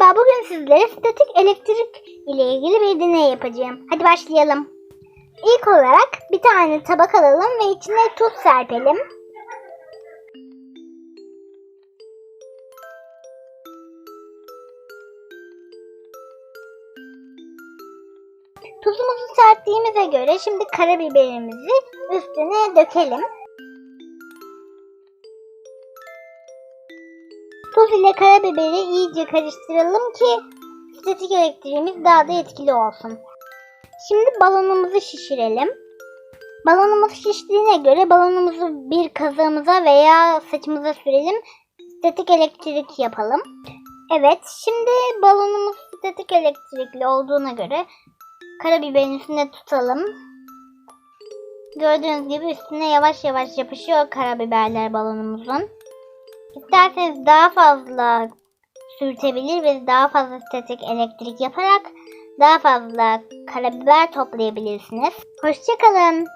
Merhaba, bugün sizlere statik elektrik ile ilgili bir deney yapacağım. Hadi başlayalım. İlk olarak bir tane tabak alalım ve içine tuz serpelim. Tuzumuzu serptiğimize göre şimdi karabiberimizi üstüne dökelim. Tuz ile karabiberi iyice karıştıralım ki statik elektriğimiz daha da etkili olsun. Şimdi balonumuzu şişirelim. Balonumuz şiştiğine göre balonumuzu bir kazığımıza veya saçımıza sürelim. Statik elektrik yapalım. Evet, şimdi balonumuz statik elektrikli olduğuna göre karabiberin üstüne tutalım. Gördüğünüz gibi üstüne yavaş yavaş yapışıyor karabiberler balonumuzun. İsterseniz daha fazla sürtebilir ve daha fazla statik elektrik yaparak daha fazla karabiber toplayabilirsiniz. Hoşçakalın.